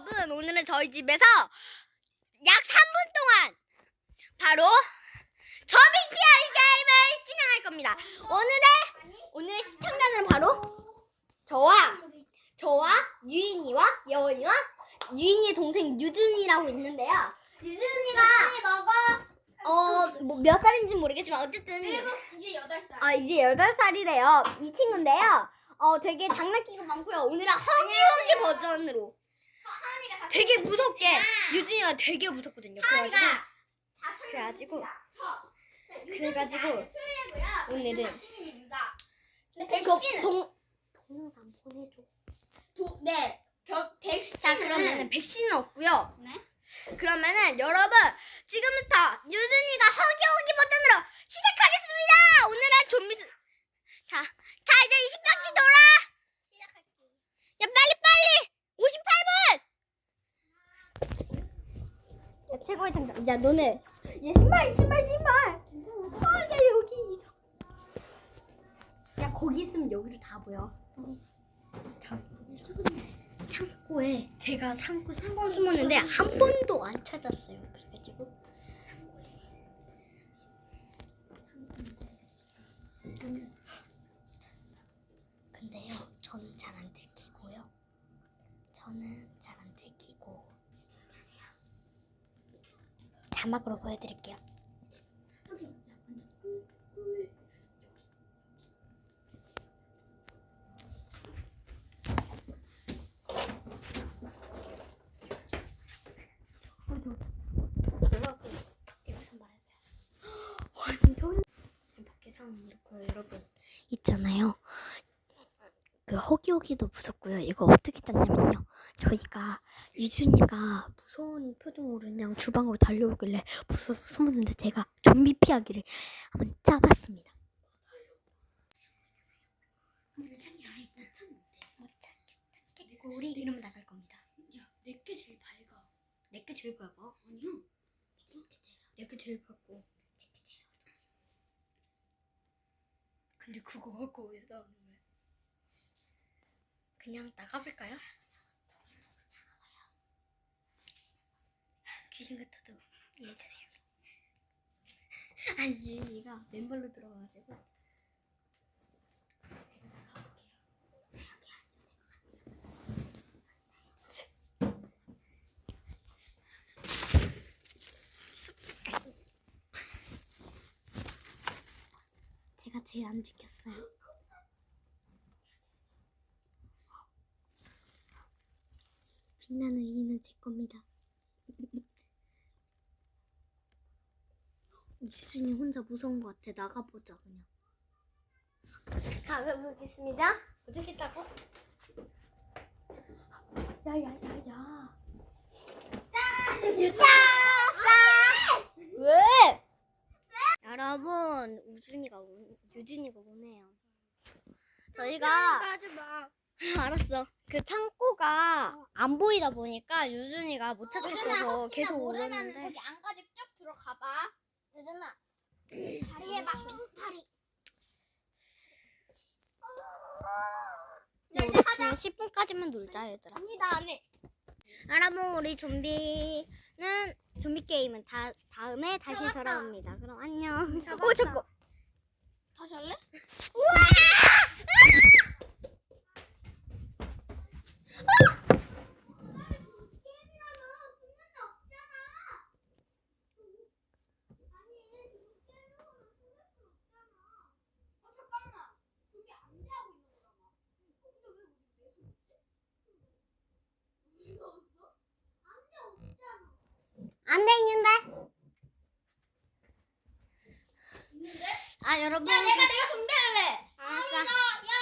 여러분 오늘은 저희 집에서 약 3분 동안 바로 저빅 피아이 게임을 진행할 겁니다. 오늘의 오늘의 시청자는 바로 저와 저와 유인이와 예원이와 유인이의 동생 유준이라고 있는데요. 유준이가 먹어. 어뭐 몇 살인지 모르겠지만 어쨌든 이제 여덟 살. 아 이제 8살이래요. 이 친구인데요. 어 되게 장난기가 많고요. 오늘은 허기허기 버전으로 되게 무섭게 아. 유진이가 되게 무섭거든요. 하은이가 그래가지고 자, 그래가지고 저. 네, 그래가지고. 오늘은 백신 동 동영상 보내줘. 도, 네. 겨, 백신 자 그러면은 백신은 없고요. 네. 그러면은 여러분 지금부터 유준이가 허기허기 버튼으로 시작하겠습니다. 오늘의 좀비 스... 자, 자 이제 20바퀴 돌아. 시작할게요. 야 빨리 빨리 58분. 야 최고의 장점. 야 너네 야 신발 신발 신발. 아야 여기 있어. 야 거기 있으면 여기로 다 보여. 자 창고에 제가 창고 3번 숨었는데 한 번도 안 찾았어요. 그래가지고 근데요, 저는 잘 안 들키고요. 저는 잘 안 들키고. 자막으로 보여드릴게요. 여러분. 있잖아요. 그 허기허기도 무섭고요. 이거 어떻게 짰냐면요. 저희가 유준이가 무서운 표정으로 그냥 주방으로 달려오길래 무서워서 숨었는데 제가 좀비 피하기를 한번 짜봤습니다. 우리 이러면 나갈 겁니다. 야, 내게 제일 밝아. 내게 제일 밝아. 아니야. 내게 제일 밝고. 근데 그거 갖고 왜 싸우는 거야? 그냥 나가볼까요? 귀신 같아도 이해해주세요. 아니 유인이가 맨발로 들어가가지고 제가 제일 안 지켰어요. 빛나는 이는 제 겁니다. 유준이 혼자 무서운 것 같아. 나가보자 그냥. 가보겠습니다. 어떻겠다고? 야야야야. 유자. 왜? 여러분 우준이가 오, 유준이가 오네요. 저희가 하지 마. 알았어. 그 창고가 안 보이다 보니까 유준이가 못 찾겠어서 계속 오르는데 저기 안까지 쭉 들어가 봐. 유준아. 다리 해봐. 다리. 야, 우리 그냥 10분까지만 놀자 얘들아. 아니 나 안 해. 여러분 우리 좀비는 좀비 게임은 다 다음에 다시 잡았다. 돌아옵니다. 그럼 안녕. 잡았다. 오 잠깐. 다시 할래? 안돼 있는데. 아 여러분. 야 내가 내가 좀비 할래. 알았어. 야, 야